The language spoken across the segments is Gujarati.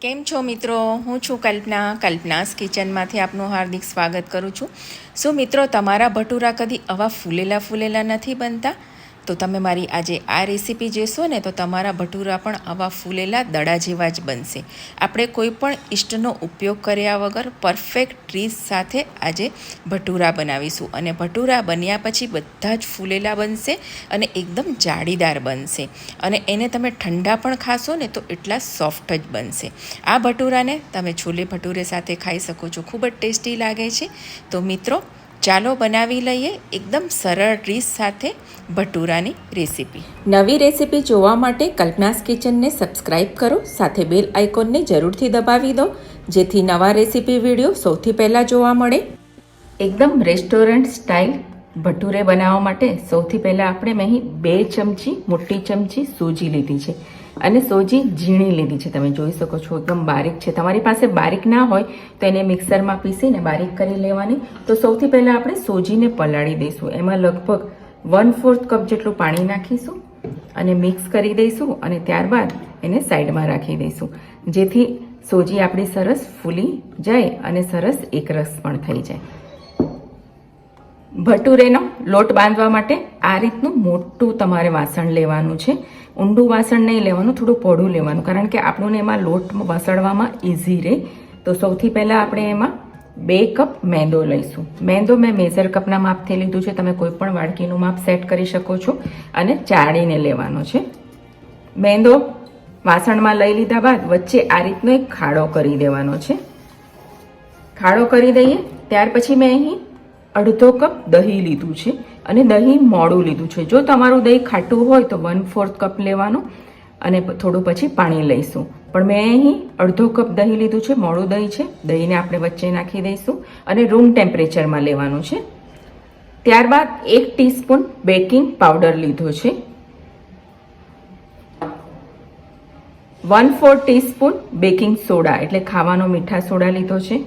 કેમ છો મિત્રો? હું છું કલ્પના. કલ્પનાસ કિચનમાંથી આપનું હાર્દિક સ્વાગત કરું છું. શું મિત્રો તમારા ભટુરા કદી આવા ફૂલેલા ફૂલેલા નથી બનતા? તો તમે મારી આજે આ રેસીપી જોશો ને, તો તમારા ભટુરા પણ આવા ફૂલેલા દડા જેવા જ બનશે. આપણે કોઈ પણ ઈષ્ટનો ઉપયોગ કર્યા વગર પરફેક્ટ ટ્રીસ સાથે આજે ભટુરા બનાવીશું. અને ભટુરા બન્યા પછી બધા જ ફૂલેલા બનશે અને એકદમ જાળીદાર બનશે. અને એને તમે ઠંડા પણ ખાશો ને, તો એટલા સોફ્ટ જ બનશે. આ ભટુરાને તમે છોલે ભટુરે સાથે ખાઈ શકો છો. ખૂબ જ ટેસ્ટી લાગે છે. તો મિત્રો ચાલો બનાવી લઈએ એકદમ સરળ રીસ સાથે ભટુરાની રેસીપી. નવી રેસીપી જોવા માટે કલ્પનાસ કિચનને સબસ્ક્રાઇબ કરો, સાથે બેલ આઇકોનને જરૂરથી દબાવી દો, જેથી નવા રેસીપી વીડિયો સૌથી પહેલાં જોવા મળે. એકદમ રેસ્ટોરન્ટ સ્ટાઇલ ભટુરે બનાવવા માટે સૌથી પહેલાં આપણે અહીં બે ચમચી, મોટી ચમચી સૂજી લીધી છે. અને સોજી ઝીણી લીધી છે. તમે જોઈ શકો છો, એકદમ બારીક છે. તમારી પાસે બારીક ના હોય તો એને મિક્સરમાં પીસીને બારીક કરી લેવાની. તો સૌથી પહેલાં આપણે સોજીને પલાળી દઈશું. એમાં લગભગ વન ફોર્થ કપ જેટલું પાણી નાખીશું અને મિક્સ કરી દઈશું અને ત્યારબાદ એને સાઈડમાં રાખી દઈશું. જેથી સોજી આપણી સરસ ફૂલી જાય અને સરસ એકરસ પણ થઈ જાય. ભટુરેનો લોટ બાંધવા માટે આ રીતનું મોટું તમારે વાસણ લેવાનું છે. ઊંડું વાસણ નહીં લેવાનું, થોડું પોડું લેવાનું. કારણ કે આપણને એમાં લોટ વસળવામાં ઇઝી રહે તો સૌથી પહેલાં આપણે એમાં બે કપ મેંદો લઈશું. મેંદો મેં મેઝર કપના માપથી લીધું છે. તમે કોઈ પણ વાડકીનું માપ સેટ કરી શકો છો અને ચાળીને લેવાનો છે. મેંદો વાસણમાં લઈ લીધા બાદ વચ્ચે આ રીતનો એક ખાડો કરી દેવાનો છે. ખાડો કરી દઈએ. ત્યાર પછી મેં અહીં અડધો કપ દહીં લીધું છે અને દહીં મોડું લીધું છે. જો તમારું દહીં ખાટું હોય તો વન ફોર્થ કપ લેવાનું અને થોડું પછી પાણી લઈશું. પણ મેં અહીં અડધો કપ દહીં લીધું છે, મોડું દહીં છે. દહીંને આપણે વચ્ચે નાખી દઈશું અને રૂમ ટેમ્પરેચરમાં લેવાનું છે. ત્યારબાદ એક ટીસ્પૂન બેકિંગ પાવડર લીધો છે. One four teaspoon baking soda એટલે ખાવાનો મીઠા સોડા લીધો છે.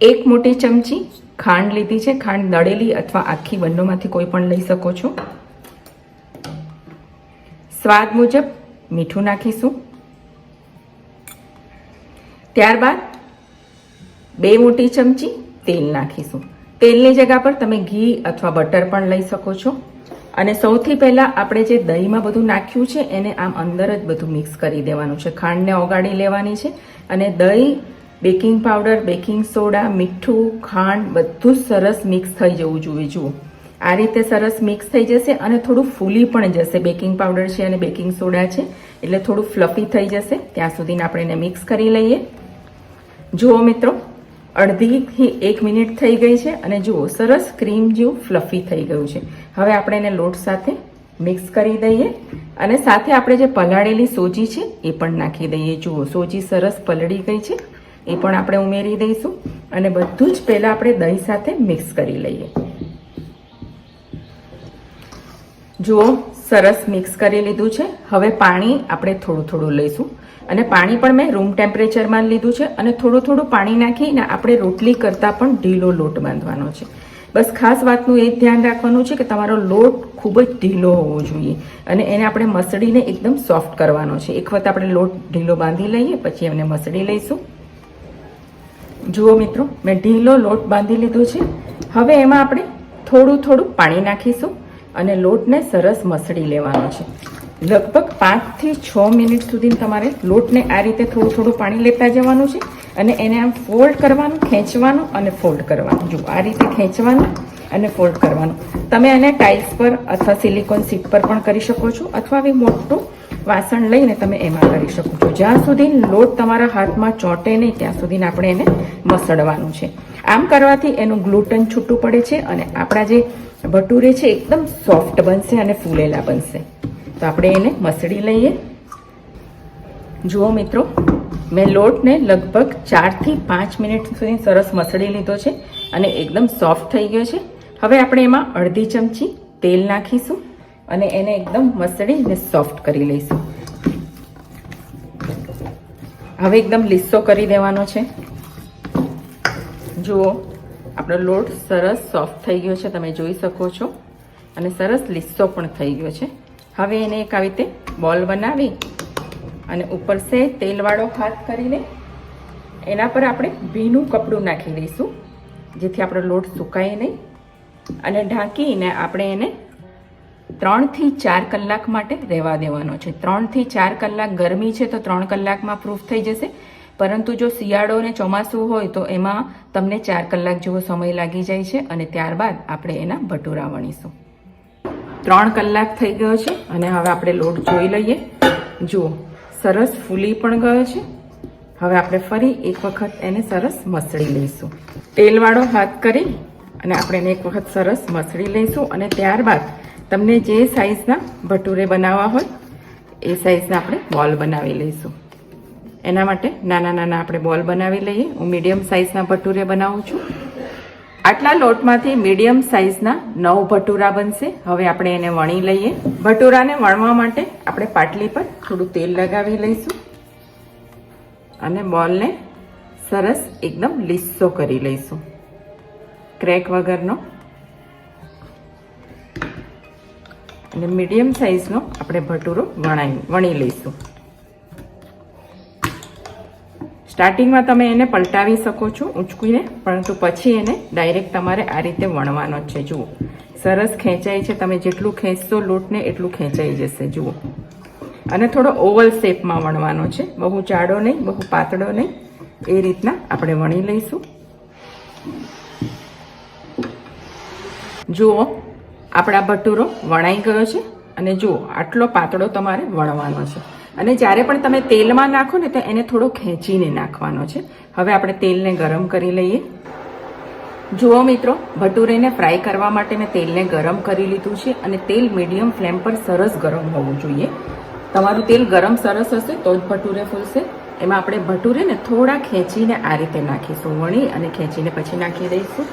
એક મોટી ચમચી ખાંડ લીધી છે. ખાંડ દળેલી અથવા આખી બંનેમાંથી કોઈ પણ લઈ શકો છો. સ્વાદ મુજબ મીઠું નાખીશું. ત્યારબાદ બે મોટી ચમચી તેલ નાખીશું. તેલની જગ્યા પર તમે ઘી અથવા બટર પણ લઈ શકો છો. અને સૌથી પહેલાં આપણે જે દહીંમાં બધું નાખ્યું છે, એને આમ અંદર જ બધું મિક્સ કરી દેવાનું છે. ખાંડને ઓગાળી લેવાની છે. અને દહીં બેકિંગ પાવડર, બેકિંગ સોડા, મીઠું, ખાંડ બધું જ સરસ મિક્સ થઈ જવું જોઈએ. જુઓ, આ રીતે સરસ મિક્સ થઈ જશે અને થોડું ફૂલી પણ જશે. બેકિંગ પાવડર છે અને બેકિંગ સોડા છે, એટલે થોડું ફ્લફી થઈ જશે. ત્યાં સુધીને આપણે એને મિક્સ કરી લઈએ. જુઓ મિત્રો અડધીથી એક મિનિટ થઈ ગઈ છે અને જુઓ, સરસ ક્રીમ જેવું ફ્લફી થઈ ગયું છે. હવે આપણે એને લોટ સાથે મિક્સ કરી દઈએ અને સાથે આપણે જે પલાળેલી સોજી છે એ પણ નાખી દઈએ. જુઓ, સોજી સરસ પલળી ગઈ છે. એ પણ આપણે ઉમેરી દઈશું અને બધું જ પહેલાં આપણે દહીં સાથે મિક્સ કરી લઈએ. જુઓ, સરસ મિક્સ કરી લીધું છે. હવે પાણી આપણે થોડું થોડું લઈશું. અને પાણી પણ મેં રૂમ ટેમ્પરેચરમાં લીધું છે અને થોડું થોડું પાણી નાખીને આપણે રોટલી કરતાં પણ ઢીલો લોટ બાંધવાનો છે. બસ ખાસ વાતનું એ ધ્યાન રાખવાનું છે કે તમારો લોટ ખૂબ જ ઢીલો હોવો જોઈએ અને એને આપણે મસળીને એકદમ સોફ્ટ કરવાનો છે. એક વખત આપણે લોટ ઢીલો બાંધી લઈએ, પછી એમને મસળી લઈશું. જુઓ મિત્રો, મેં ઢીલો લોટ બાંધી લીધો છે. હવે એમાં આપણે થોડું થોડું પાણી નાખીશું અને લોટને સરસ મસળી લેવાનો છે. લગભગ પાંચથી છ મિનિટ સુધી તમારે લોટને આ રીતે થોડું થોડું પાણી લેતા જવાનું છે અને એને આમ ફોલ્ડ કરવાનું, ખેંચવાનું અને ફોલ્ડ કરવાનું. જુઓ, આ રીતે ખેંચવાનું અને ફોલ્ડ કરવાનું. તમે એને ટાઇલ્સ પર અથવા સિલિકોન સીટ પર પણ કરી શકો છો અથવા આવી મોટું વાસણ લઈને તમે એમાં કરી શકો છો. જ્યાં સુધી લોટ તમારા હાથમાં ચોંટે નહીં, ત્યાં સુધી આપણે એને મસળવાનું છે. આમ કરવાથી એનું ગ્લુટન છૂટું પડે છે અને આપણા જે ભટુરે છે, એકદમ સોફ્ટ બનશે અને ફૂલેલા બનશે. તો આપણે એને મસળી લઈએ. જુઓ મિત્રો, મેં લોટને લગભગ ચારથી પાંચ મિનિટ સુધી સરસ મસળી લીધો છે અને એકદમ સોફ્ટ થઈ ગયો છે. હવે આપણે એમાં અડધી ચમચી તેલ નાખીશું. અને એને એકદમ મસળીને સોફ્ટ કરી લઈશું. હવે એકદમ લીસ્સો કરી દેવાનો છે. જુઓ, આપણો લોટ સરસ સોફ્ટ થઈ ગયો છે, તમે જોઈ શકો છો. અને સરસ લીસ્સો પણ થઈ ગયો છે. હવે એને એક આવી રીતે બોલ બનાવી અને ઉપર સે તેલવાળો હાથ કરીને એના પર આપણે ભીનું કપડું નાખી દઈશું, જેથી આપણો લોટ સુકાય નહીં. અને ઢાંકીને આપણે એને ત્રણથી ચાર કલાક માટે રહેવા દેવાનો છે. ત્રણથી ચાર કલાક ગરમી છે તો ત્રણ કલાકમાં પ્રૂફ થઈ જશે. પરંતુ જો શિયાળો અને ચોમાસું હોય તો એમાં તમને ચાર કલાક જેવો સમય લાગી જાય છે અને ત્યારબાદ આપણે એના ભટુરા વણીશું. ત્રણ કલાક થઈ ગયો છે અને હવે આપણે લોટ જોઈ લઈએ. જુઓ, સરસ ફૂલી પણ ગયો છે. હવે આપણે ફરી એક વખત એને સરસ મસળી લઈશું. તેલવાળો હાથ કરી અને આપણે એને એક વખત સરસ મસળી લઈશું અને ત્યારબાદ તમને જે સાઈઝના ભટુરે બનાવવા હોય, એ સાઈઝના આપણે બોલ બનાવી લઈશું. એના માટે નાના નાના આપણે બોલ બનાવી લઈએ. હું મીડિયમ સાઈઝના ભટુરે બનાવું છું. આટલા લોટમાંથી મીડિયમ સાઈઝના નવ ભટુરા બનશે. હવે આપણે એને વણી લઈએ. ભટુરાને વણવા માટે આપણે પાટલી પર થોડું તેલ લગાવી લઈશું. અને બોલને સરસ એકદમ લીસ્સો કરી લઈશું. ક્રેક વગરનો અને મીડિયમ સાઈઝનો આપણે ભટુરો વણાઈ વણી લઈશું. સ્ટાર્ટિંગમાં તમે એને પલટાવી શકો છો ઊંચકીને પરંતુ પછી એને ડાયરેક્ટ તમારે આ રીતે વણવાનો છે. જુઓ, સરસ ખેંચાય છે. તમે જેટલું ખેંચશો લોટને એટલું ખેંચાઈ જશે. જુઓ, અને થોડો ઓવલ શેપમાં વણવાનો છે. બહુ જાડો નહીં, બહુ પાતળો નહીં. એ રીતના આપણે વણી લઈશું. જુઓ આપણા ભટુરો વણાઈ ગયો છે અને જુઓ, આટલો પાતળો તમારે વણવાનો છે. અને જ્યારે પણ તમે તેલમાં નાખો ને તો એને થોડો ખેંચીને નાખવાનો છે. હવે આપણે તેલને ગરમ કરી લઈએ. જુઓ મિત્રો ભટુરેને ફ્રાય કરવા માટે મેં તેલને ગરમ કરી લીધું છે અને તેલ મીડિયમ ફ્લેમ પર સરસ ગરમ હોવું જોઈએ. તમારું તેલ ગરમ સરસ હશે તો જ ભટુરે ફૂલશે. એમાં આપણે ભટુરેને થોડા ખેંચીને આ રીતે નાખીશું. વણી અને ખેંચીને પછી નાખી દઈશું.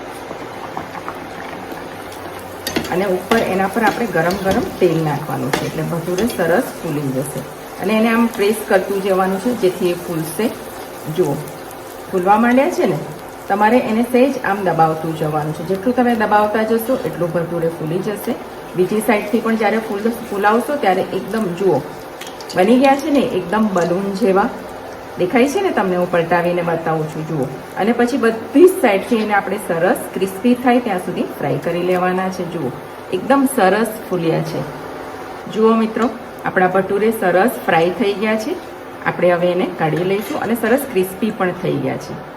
અને ઉપર એના પર આપણે ગરમ ગરમ તેલ નાખવાનું છે. એટલે ભટુરે સરસ ફૂલી જશે. અને એને આમ પ્રેસ કરતું જવાનું છે, જેથી એ ફૂલશે. જુઓ, ફૂલવા માંડ્યા છે ને, તમારે એને સહેજ આમ દબાવતું જવાનું છે. જેટલું તમે દબાવતા જશો, એટલું ભટુરે ફૂલી જશે. બીજી સાઈડથી પણ જ્યારે ફૂલ ફૂલાવશો, ત્યારે એકદમ, જુઓ, બની ગયા છે ને, એકદમ બલૂન જેવા દેખાય છે ને તમને હું પલટાવીને બતાવું છું, જુઓ. અને પછી બધી જ સાઈડથી એને આપણે સરસ ક્રિસ્પી થાય ત્યાં સુધી ફ્રાય કરી લેવાના છે, જુઓ. એકદમ સરસ ફૂલ્યા છે. જુઓ મિત્રો, આપણા ભટુરે સરસ ફ્રાય થઈ ગયા છે. આપણે હવે એને કાઢી લઈશું અને સરસ ક્રિસ્પી પણ થઈ ગયા છે.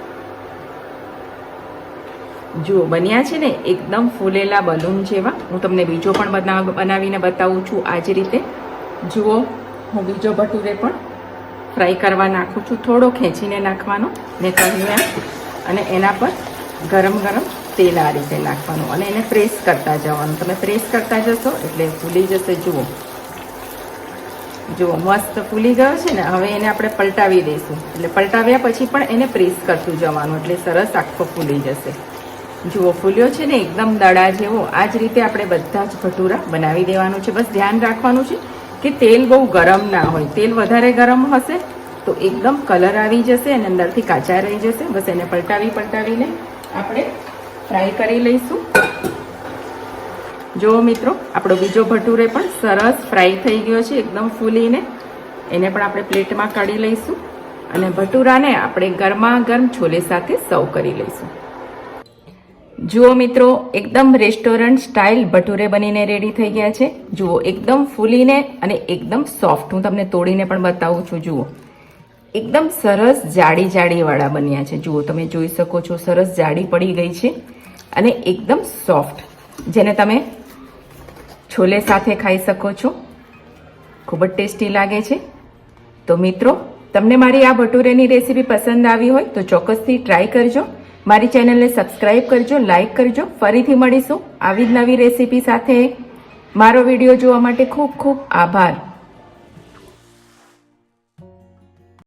જુઓ, બન્યા છે ને એકદમ ફૂલેલા બલૂન જેવા. હું તમને બીજો પણ બનાવ બનાવીને બતાવું છું આ જ રીતે. જુઓ, હું બીજો ભટુરે પણ ફ્રાય કરવા નાખું છું. થોડો ખેંચીને નાખવાનો. મેં કહ્યું એમ. અને એના પર ગરમ ગરમ તેલ આ રીતે નાખવાનું. અને એને પ્રેસ કરતા જવાનું. તમે પ્રેસ કરતા જશો એટલે ફૂલી જશે. જુઓ. જુઓ, મસ્ત ફૂલી ગયો છે ને. હવે એને આપણે પલટાવી દઈશું. એટલે પલટાવ્યા પછી પણ એને પ્રેસ કરતું જવાનું. એટલે સરસ આખો ફૂલી જશે. જુઓ, ફૂલ્યો છે ને, એકદમ દડા જેવો. આ જ રીતે આપણે બધા જ ભટુરા બનાવી દેવાનું છે. બસ ધ્યાન રાખવાનું છે. કે તેલ બહુ ગરમ ના હોય. તેલ વધારે ગરમ હશે તો એકદમ કલર આવી જશે અને અંદરથી કાચા રહી જશે. બસ એને પલટાવી પલટાવીને આપણે ફ્રાય કરી લઈશું. જો મિત્રો, આપણો બીજો ભટુરે પણ સરસ ફ્રાય થઈ ગયો છે, એકદમ ફૂલીને. એને પણ આપણે પ્લેટમાં કાઢી લઈશું અને ભટુરાને આપણે ગરમા ગરમ છોલે સાથે સર્વ કરી લઈશું. જુઓ મિત્રો, એકદમ રેસ્ટોરન્ટ સ્ટાઇલ ભટુરે બનીને રેડી થઈ ગયા છે. જુઓ, એકદમ ફૂલીને અને એકદમ સોફ્ટ. હું તમને તોડીને પણ બતાવું છું, જુઓ. એકદમ સરસ જાડી જાડીવાળા બન્યા છે. જુઓ, તમે જોઈ શકો છો, સરસ જાડી પડી ગઈ છે અને એકદમ સોફ્ટ, જેને તમે છોલે સાથે ખાઈ શકો છો. ખૂબ જ ટેસ્ટી લાગે છે. તો મિત્રો, તમને મારી આ ભટુરેની રેસીપી પસંદ આવી હોય તો ચોક્કસથી ટ્રાય કરજો. મારી ચેનલને સબસ્ક્રાઇબ કરજો, લાઇક કરજો. ફરીથી મળીશું આવી જ નવી રેસીપી સાથે. મારો વીડિયો જોવા માટે ખૂબ ખૂબ આભાર.